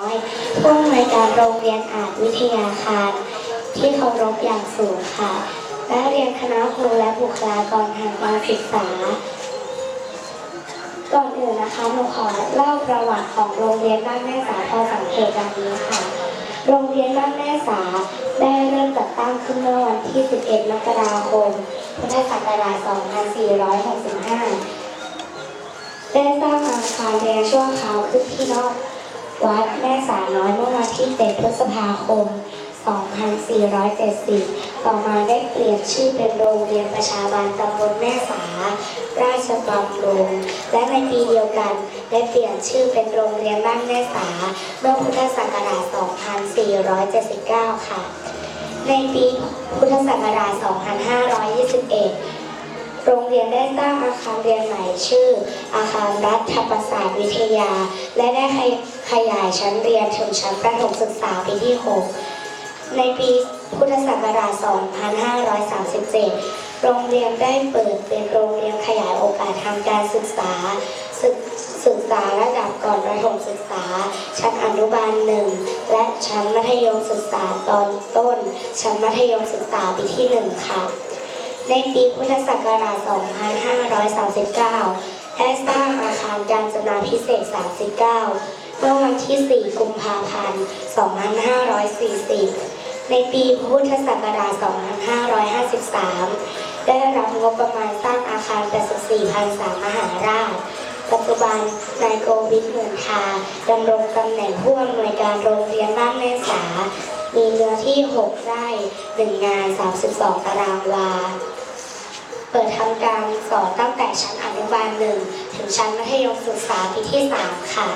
น้อยผู้อำนวยการโรงเรียนอาจวิทยาคาร ที่เคารพอย่างสูงค่ะ และเรียนคณะครูและบุคลากรทางการศึกษา ก่อนอื่นนะคะหนูขอเล่าประวัติของโรงเรียนบ้านแม่สาพอสังเกตดังนี้ค่ะ โรงเรียนบ้านแม่สาได้เริ่มจัดตั้งขึ้นเมื่อวันที่ 11 มกราคม พุทธศักราช 2465 ได้สร้างอาคารเรียนชั่วคราวขึ้นที่นอก วัดแม่สาน้อยเมื่อวันที่7พฤษภาคม 2470 ต่อมาได้เปลี่ยนชื่อเป็นโรงเรียนประชาบาลตำบลแม่สา ราชบำรุงและในปีเดียวกันได้เปลี่ยนชื่อเป็นโรงเรียนบ้านแม่สาเมื่อพุทธศักราช 2479 ค่ะ ในปีพุทธศักราช 2521 โรงเรียนได้สร้างอาคารเรียนใหม่ชื่อ อาคารรัฐประศาสตร์วิทยา และได้ขยายชั้นเรียนถึงชั้นประถมศึกษาปีที่ 6 ในปีพุทธศักราช 2537 โรงเรียนได้เปิดเป็นโรงเรียนขยายโอกาสทางการศึกษาศึกศึกษาระดับก่อนประถมศึกษา ชั้นอนุบาลหนึ่งและชั้นมัธยมศึกษาตอนต้น ชั้นมัธยมศึกษาปีที่1ค่ะ ในปีพุทธศักราช 2539 ได้สร้างอาคารการจนาพิเศษ 39 เมื่อวันที่ 4 กุมภาพันธ์ 2540 ในปีพุทธศักราช 2553 ได้รับงบประมาณสร้างอาคาร 84พันษามหาราชปัจจุบันนายโกวิทเหมือนทาดำรงตำแหน่งผู้อำนวยการโรงเรียนบ้านแม่สา มีเนื้อที่ 6 ไร่ 1 งาน 32 ตารางวา ปิดทำการสอนตั้งแต่ชั้นอนุบาลหนึ่งถึงชั้นมัธยมศึกษาปีที่ 3 ค่ะ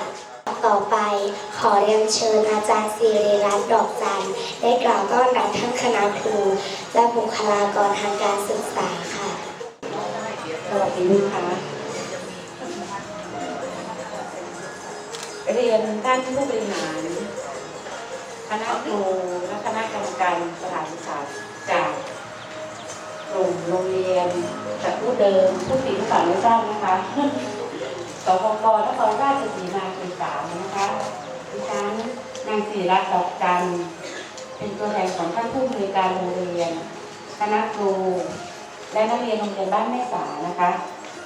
ต่อไปขอเรียนเชิญอาจารย์ศิริรัตน์ดอกจันได้กล่าวต้อนรับท่านคณะครูและบุคลากรทางการศึกษาค่ะ สวัสดีค่ะเรียนท่านผู้บริหาร คณะครูและคณะกรรมการสถานศึกษา กลุ่มโรงเรียนจากผู้เดิมผู้ติดสารไม่ทราบนะคะสพกนครราชสีมาเขตสามนะคะดิฉันนางศิริรัตน์ดอกจันเป็นตัวแทนของท่านผู้บริการโรงเรียน คณะครู และนักเรียนโรงเรียนบ้านแม่สานะคะ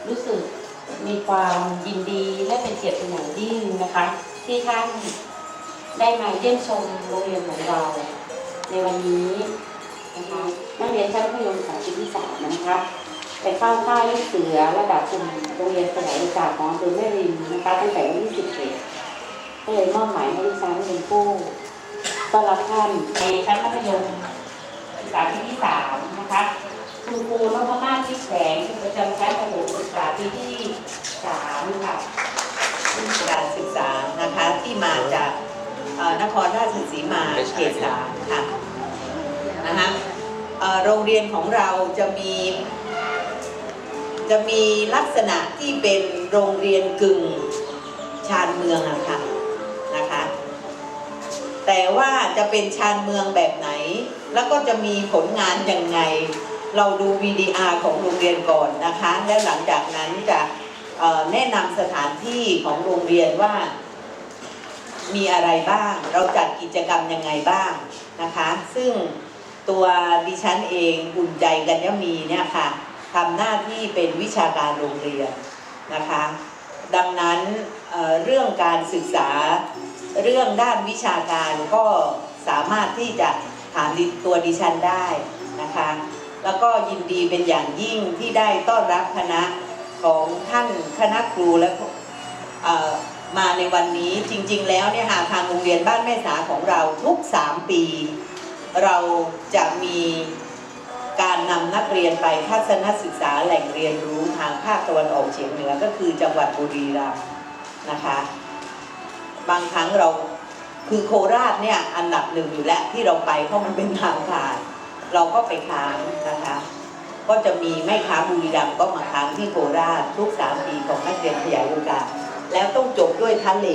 รู้สึกมีความยินดีและเป็นเกียรติเป็นอย่างยิ่งนะคะ ที่ท่านได้มาเยี่ยมชมโรงเรียนของเรา ในวันนี้นะคะนักเรียนชั้นมัธยม นะคะไปเข้าค่ายลูกเสือระดับกลุ่มโรงเรียนขยายโอกาสของอำเภอแม่ริมนะคะตั้งแต่วันที่สิบเอ็ดก็เลยมอบหมายให้ดิฉันเป็นผู้ต้อนรับท่านในชั้นมัธยมศึกษาปีที่สามนะคะคุณครูนพมาศที่แสงประจำชั้นประถมศึกษาปีที่สามค่ะการศึกษานะคะที่มาจากนครราชสีมาเขตสามค่ะ โรงเรียนของเราจะมี จะมีลักษณะที่เป็นโรงเรียนกึ่งชานเมืองอะค่ะนะคะแต่ว่าจะเป็นชานเมืองแบบไหน แล้วก็จะมีผลงานยังไง เราดู VDR ของโรงเรียนก่อนนะคะ แล้วหลังจากนั้นจะแนะนำสถานที่ของโรงเรียนว่ามีอะไรบ้าง เราจัดกิจกรรมยังไงบ้างนะคะ ซึ่ง ตัวดิฉันเองอุ่นใจกันยมีเนี่ยค่ะทำหน้าที่เป็นวิชาการโรงเรียนนะคะ ดังนั้นเเรื่องการศึกษาเรื่องด้านวิชาการก็สามารถที่จะถามตัวดิฉันได้นะคะ แล้วก็ยินดีเป็นอย่างยิ่งที่ได้ต้อนรับคณะของท่านคณะครูและมาในวันนี้จริง ๆ แล้วเนี่ยหาทางโรงเรียนบ้านแม่สาของเราทุก 3 ปี เราจะมีการนำนักเรียนไปทัศนศึกษาแหล่งเรียนรู้ทางภาคตะวันออกเฉียงเหนือก็คือจังหวัดบุรีรัมย์นะคะ บางครั้งเราคือโคราชเนี่ยอันดับหนึ่งอยู่แล้วที่เราไปเพราะมันเป็นทางผ่าน เราก็ไปค้างนะคะ ก็จะมีแม่ค้าบุรีรัมย์ก็มาค้างที่โคราชทุกสามปีของนักเรียนขยายโอกาสแล้วต้องจบด้วยทะเล